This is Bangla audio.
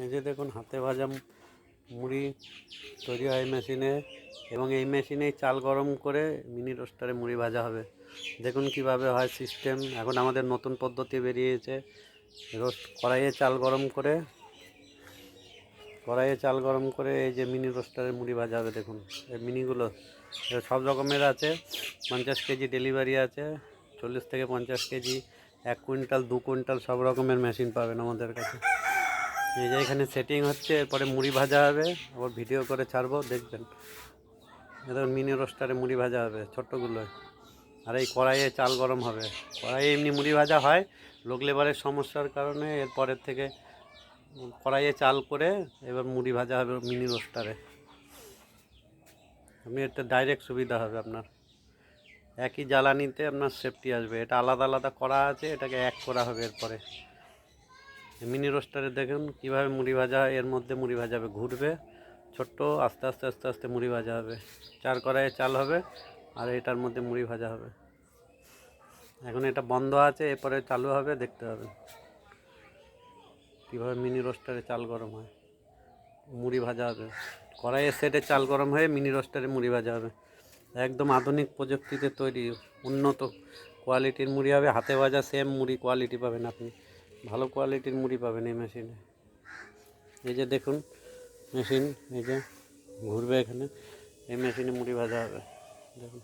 এই যে দেখুন, হাতে ভাজা মুড়ি তৈরি হয় মেশিনে এবং এই মেশিনেই চাল গরম করে মিনি রোস্টারে মুড়ি ভাজা হবে। দেখুন কীভাবে হয় সিস্টেম। এখন আমাদের নতুন পদ্ধতি বেরিয়েছে। রোস্ট কড়াইয়ে চাল গরম করে, কড়াইয়ে চাল গরম করে এই যে মিনি রোস্টারে মুড়ি ভাজা হবে, দেখুন। এই মিনিগুলো সব রকমের আছে, পঞ্চাশ কেজি ডেলিভারি আছে, চল্লিশ থেকে পঞ্চাশ কেজি, এক কুইন্টাল, দু কুইন্টাল সব রকমের মেশিন পাবেন আমাদের কাছে। এই যে এখানে সেটিং হচ্ছে, এরপরে মুড়ি ভাজা হবে, আবার ভিডিও করে ছাড়বো, দেখবেন। এদের মিনি রোস্টারে মুড়ি ভাজা হবে, ছোট্টগুলোয়। আর এই কড়াইয়ে চাল গরম হবে। কড়াইয়ে এমনি মুড়ি ভাজা হয় লোক লেবারের সমস্যার কারণে এরপরের থেকে কড়াইয়ে চাল করে এবার মুড়ি ভাজা হবে মিনি রোস্টারে আপনি এটা ডাইরেক্ট সুবিধা হবে আপনার। একই জ্বালানিতে আপনার সেফটি আসবে। এটা আলাদা আলাদা করা আছে, এটাকে এক করা হবে এরপরে। মিনি রোস্টারে দেখুন কীভাবে মুড়ি ভাজা এর মধ্যে মুড়ি ভাজা হবে, ঘুরবে, ছোট্ট, আস্তে আস্তে আস্তে আস্তে মুড়ি ভাজা হবে। চার কড়াইয়ে চাল হবে আর এটার মধ্যে মুড়ি ভাজা হবে। এখন এটা বন্ধ আছে, এরপরে চালু হবে, দেখতে হবে কীভাবে মিনি রোস্টারে চাল গরম হয়। মুড়ি ভাজা হবে। কড়াইয়ের সেটে চাল গরম হয়ে মিনি রোস্টারে মুড়ি ভাজা হবে। একদম আধুনিক প্রযুক্তিতে তৈরি, উন্নত কোয়ালিটির মুড়ি হবে। হাতে ভাজা সেম মুড়ি কোয়ালিটি পাবেন আপনি। ভালো কোয়ালিটির মুড়ি পাবেন এই মেশিনে। এই যে দেখুন, মেশিন, এই যে ঘুরবে এখানে, এই মেশিনে মুড়ি ভাজা হবে। দেখুন।